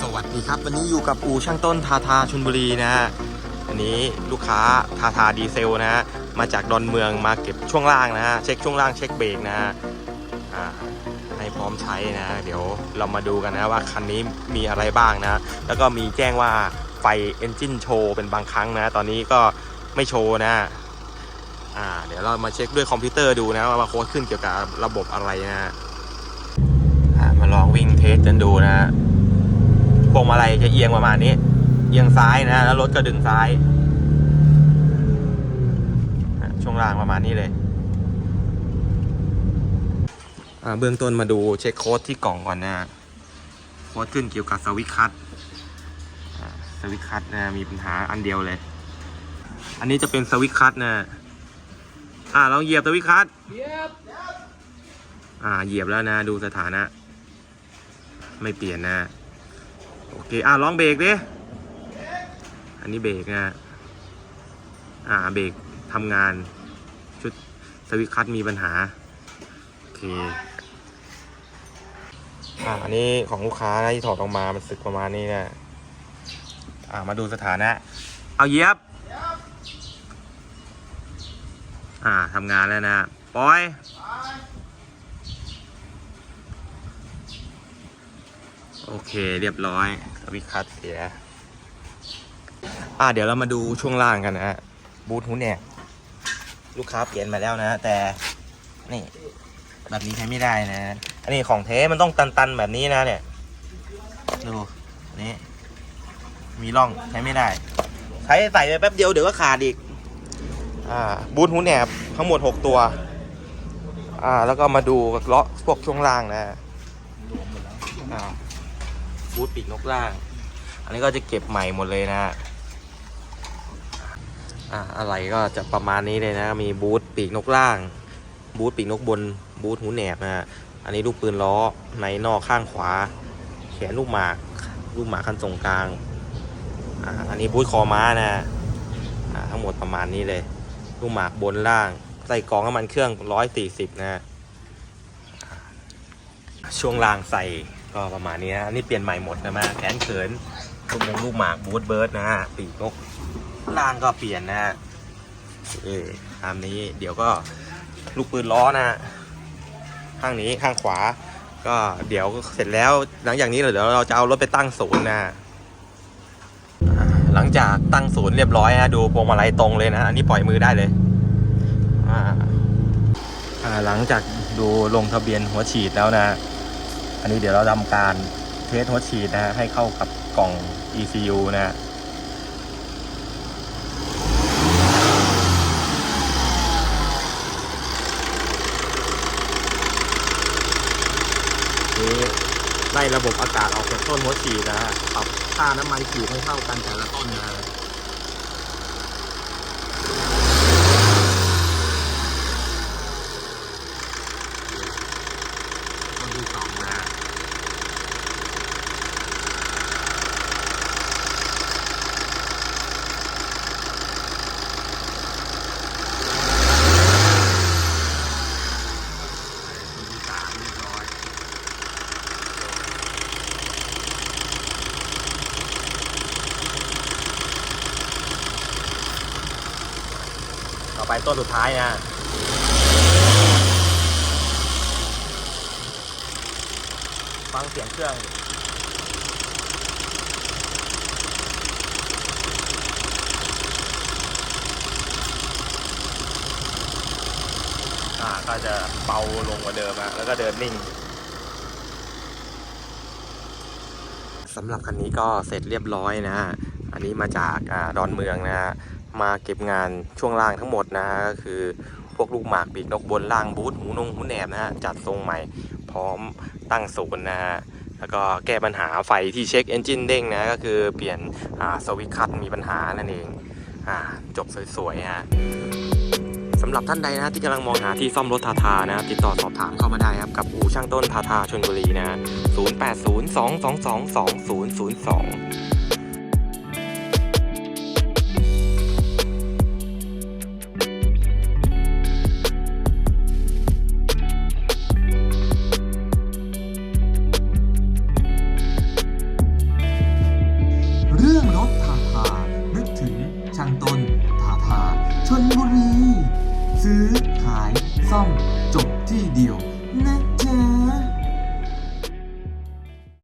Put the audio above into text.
สวัสดีครับ วันนี้อยู่กับอูช่างต้นทาทาชนบุรีนะฮะอันนี้ลูกค้าทาทาดีเซลนะฮะมาจากดอนเมืองมาเก็บช่วงล่างนะฮะเช็คช่วงล่างเช็คเบรกนะฮะให้พร้อมใช้นะ เดี๋ยวเรามาดูกันนะว่าคันนี้มีอะไรบ้างนะ แล้วก็มีแจ้งว่าไฟเอนจินโชว์เป็นบางครั้งนะ ตอนนี้ก็ไม่โชว์นะอ่าเดี๋ยวเรามาเช็คด้วยคอมพิวเตอร์ดูนะว่าโค้ดขึ้นเกี่ยวกับระบบอะไรนะมาลองวิ่งเทสกันดูนะพ วงมาลัยจะเอียงประมาณนี้ เอียงซ้ายนะแล้วรถก็ดึงซ้ายอะช่วงล่างประมาณนี้เลยอ่าเบื้องต้นมาดูเช็คโค้ดที่กล่องก่อนนะโค้ดขึ้นเกี่ยวกับสวิตช์คัทอ่าสวิตช์คัทนะมีปัญหาอันเดียวเลย อันนี้จะเป็นสวิตช์คัทนะอ่าลองเหยียบสวิตช์คัทอ่าเหยียบแล้วนะดูสถานะ ไม่เปลี่ยนนะ โอเค อะลองเบรกดิ อันนี้เบรกนะอ่าเบรกทำงาน ชุดสวิตคัทมีปัญหา โอเค อ่าอันนี้ของลูกค้านะที่ถอดออกมา มันสึกประมาณนี้นะอ่ามาดูสถานะ เอาเยียบอ่าทำงานแล้วนะปอย โอเคเรียบร้อยสวิตช์คัทเสียอ่าเดี๋ยวเรามาดูช่วงล่างกันนะฮะบูทหูเนี่ย ลูกค้าเปลี่ยนมาแล้วนะ แต่นี่ แบบนี้ใช้ไม่ได้นะ อันนี้ของเทมันต้องตันๆแบบนี้นะเนี่ยดูนี่มีร่องใช้ไม่ได้ ใช้ใส่ไปแป๊บเดียวเดี๋ยวก็ขาดอีก อ่า บูทหูแหนบทั้งหมด6ตัว อ่า แล้วก็มาดูเลาะพวกช่วงล่างนะอ่า บูธปีกนกล่าง อันนี้ก็จะเก็บใหม่หมดเลยนะฮะอ่าอะไรก็จะประมาณนี้เลยนะ มีบูธปีกนกล่าง บูธปีกนกบน บูธหูแหนบนะฮะอันนี้ลูกปืนล้อในนอกข้างขวา แขนลูกหมาก ลูกหมากคันส่งกลางอ่าอันนี้บูธคอม้านะอ่าทั้งหมดประมาณนี้เลย ลูกหมากบนล่าง ใส่กองน้ำมันเครื่องร้อยสี่สิบนะฮะช่วงล่างใส่ ก็ประมาณนี้นะนนี้เปลี่ยนใหม่หมดนะมาแขนเขินลูกมงลูกหมากบูทเบิร์ดนะฮะปีกนกล่างก็เปลี่ยนนะฮะเออตามนี้เดี๋ยวก็ลูกปืนล้อนะฮะข้างนี้ข้างขวา ก็เดี๋ยวเสร็จแล้วหลังจากนี้เดี๋ยวเราจะเอารถไปตั้งศูนย์นะหลังจากตั้งศูนย์เรียบร้อยฮะดูพวงมาลัยตรงเลยนะอันนี้ปล่อยมือได้เลยอ่าหลังจากดูลงทะเบียนหัวฉีดแล้วนะ อันนี้เดี๋ยวเราทำการเทสหัวฉีดนะฮะให้เข้ากับกล่อง ECU นะฮะนี่ไล่ระบบอากาศออกจากต้นหัวฉีดนะฮะปรับค่าน้ำมันฉีดให้เข้ากันแต่ละต้นนะฮะต้นที่สองนะฮะ ตัวที่สามเรียบร้อย ต่อ ไปต้นสุดท้ายนะฟังเสียงเครื่องก็จะเบาลงกว่าเดิมอะแล้วก็เดินนิ่งสำหรับคันนี้ก็เสร็จเรียบร้อยนะ อันนี้มาจากอดอนเมืองนะฮะ มาเก็บงานช่วงล่างทั้งหมดนะฮะก็คือพวกลูกหมากปีกนกบนล่างบูทหูนงหูแหนบนะฮะจัดทรงใหม่พร้อมตั้งศูนย์นะฮะแล้วก็แก้ปัญหาไฟที่เช็คเอนจินเด้งนะก็คือเปลี่ยนสวิตช์คัทมีปัญหานั่นเองอ่าจบสวยๆฮะสำหรับท่านใดนะที่กำลังมองหาที่ซ่อมรถทาทานะติดต่อสอบถามเข้ามาได้ครับ กับอู่ช่างต้นทาทาชนบุรีนะ 0802222002 ช่างต้นทาทาชนบุรี ซื้อขายซ่อมจบที่เดียวนะ